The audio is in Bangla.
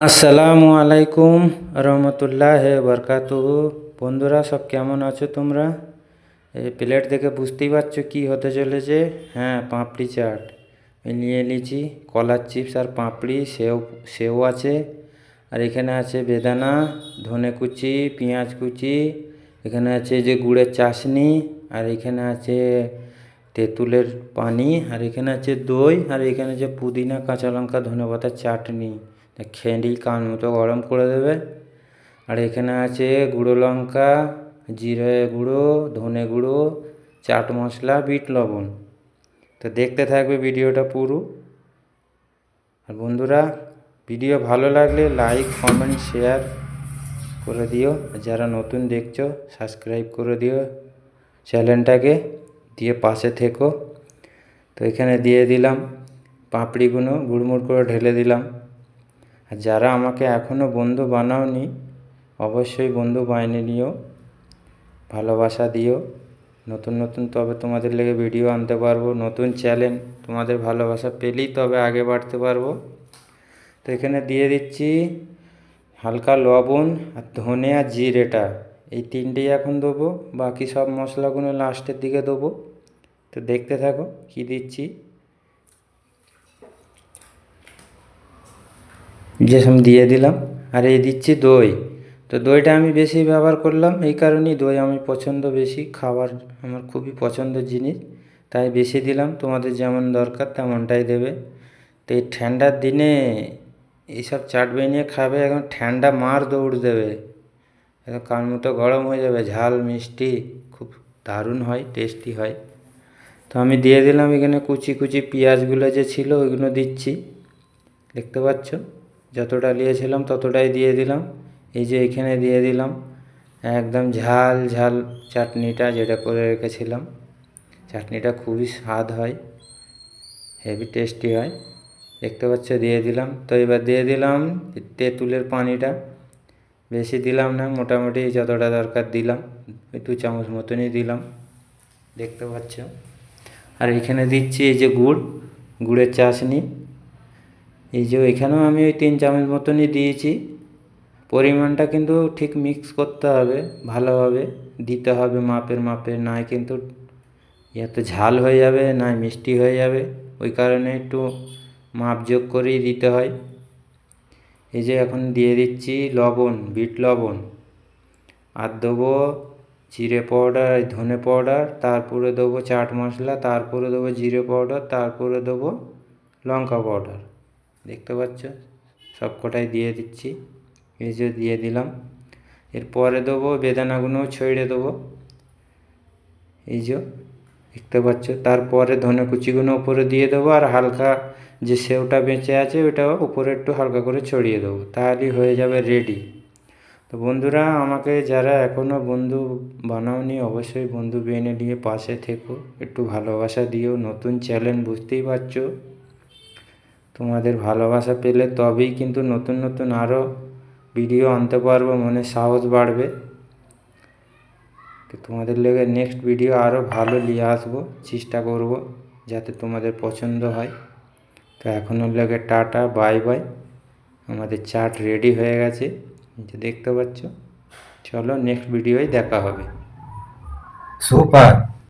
আসসালামু আলাইকুম রহমতুল্লাহ বরকাতুহু। বন্ধুরা, সব কেমন আছো তোমরা? এই প্লেট দেখে বুঝতেই পারছ কি হতে চলেছে। হ্যাঁ পাঁপড়ি চাট। নিয়ে নিয়েছি কলার চিপস আর পাঁপড়ি, সেও সেও আছে। আর এখানে আছে বেদানা, ধনে কুচি, পেঁয়াজ কুচি। এখানে আছে যে গুড়ের চাশনি, আর এখানে আছে তেঁতুলের পানি, আর এখানে আছে দই, আর এখানে আছে পুদিনা, কাঁচা লঙ্কা, ধনেপাতার চাটনি। নিই কান মতো গরম করে দেবে। আর এখানে আছে গুঁড়ো লঙ্কা, জিরে গুঁড়ো, ধনে গুঁড়ো, চাট মশলা, বিট লবণ। তো দেখতে থাকবে ভিডিওটা পুরো। আর বন্ধুরা, ভিডিও ভালো লাগলে লাইক, কমেন্ট, শেয়ার করে দিও। যারা নতুন দেখছ, সাবস্ক্রাইব করে দিও চ্যানেলটাকে, দিয়ে পাশে থেকো। তো এখানে দিয়ে দিলাম পাঁপড়িগুলো গুড়মুড় করে ঢেলে দিলাম। আর যারা আমাকে এখনও বন্ধু বানাওনি, অবশ্যই বন্ধু বানিয়ে নিও, ভালোবাসা দিও। নতুন নতুন তবে তোমাদের লেগে ভিডিও আনতে পারব, নতুন চ্যানেল তোমাদের ভালোবাসা পেলেই তবে আগে বাড়তে পারব। তো এখানে দিয়ে দিচ্ছি হালকা লবণ আর ধনে আর জিরেটা। এই তিনটেই এখন দেবো, বাকি সব মশলাগুলো লাস্টের দিকে দেবো। তো দেখতে থাকো কি দিচ্ছি। যেসব দিয়ে দিলাম, আর এই দিচ্ছি দই। তো দইটা আমি বেশি ব্যবহার করলাম, এই কারণেই দই আমি পছন্দ বেশি, খাবার আমার খুবই পছন্দের জিনিস, তাই বেশি দিলাম, তোমাদের যেমন দরকার তেমনটাই দেবে। তো এই ঠান্ডার দিনে এইসব চাট বানিয়ে খাবে এখন ঠান্ডা মার দৌড় দেবে। একদম কান মতো গরম হয়ে যাবে, ঝাল, মিষ্টি, খুব দারুণ হয় টেস্টি হয়। তো আমি দিয়ে দিলাম এখানে কুচি কুচি পেঁয়াজগুলো যে ছিল, ওইগুলো দিচ্ছি। দেখতে পাচ্ছ? যতটা নিয়েছিলাম ততটাই দিয়ে দিলাম। এই যে এখানে দিয়ে দিলাম। একদম ঝাল ঝাল চাটনিটা যেটা করে রেখেছিলাম। চাটনিটা খুবই স্বাদ হয়, হেভি টেস্টি হয়। দেখতে পাচ্ছ, দিয়ে দিলাম। তো এবার দিয়ে দিলাম তেঁতুলের পানিটা। বেশি দিলাম না, মোটামুটি যতটা দরকার দিলাম। দু চামচ মতনই দিলাম। দেখতে পাচ্ছ। আর এখানে দিচ্ছি এই যে গুড়, গুড়ের চাশনি। এই যে এখানেও আমি ওই তিন চামচ মতনই দিয়েছি। পরিমাণটা কিন্তু ঠিক মিক্স করতে হবে, ভালোভাবে দিতে হবে মাপের মাপে, নয় কিন্তু এত ঝাল হয়ে যাবে না মিষ্টি হয়ে যাবে, ওই কারণে একটু মাপ যোগ করেই দিতে হয়। এই যে এখন দিয়ে দিচ্ছি লবণ, বিট লবণ। আর দেবো জিরে পাউডার, ধনে পাউডার, তারপরে দেবো চাট মশলা, তারপরে দেবো জিরে পাউডার, তারপরে দেবো লঙ্কা পাউডার। দেখতে পাচ্ছ? সব কটাই দিয়ে দিচ্ছি। এই যে দিয়ে দিলাম। এরপরে দেবো, বেদানাগুলোও ছড়িয়ে দেবো। এই যে, দেখতে পাচ্ছ? তারপরে ধনে কুচিগুলো উপরে দিয়ে দেবো আর হালকা যে সেওটা বেঁচে আছে ওটাও উপরে একটু হালকা করে ছড়িয়ে দেবো। তাহলেই হয়ে যাবে রেডি তো বন্ধুরা, আমাকে যারা এখনও বন্ধু বানাওনি, অবশ্যই বন্ধু বেনে নিয়ে পাশে থেকো। একটু ভালোবাসা দিও। নতুন চ্যানেল বুঝতেই পারছ। তোমাদের ভালোবাসা পেলে তবেই কিন্তু নতুন নতুন আরও ভিডিও আনতে পারব, মনে সাহস বাড়বে। তো তোমাদের লেগে নেক্সট ভিডিও আরও ভালো নিয়ে আসব, চেষ্টা করব যাতে তোমাদের পছন্দ হয়। তো এখনও লেগে টাটা বাই বাই আমাদের চাট রেডি হয়ে গেছে যে দেখতে পাচ্ছ। চলো নেক্সট ভিডিওয় দেখা হবে। সুপার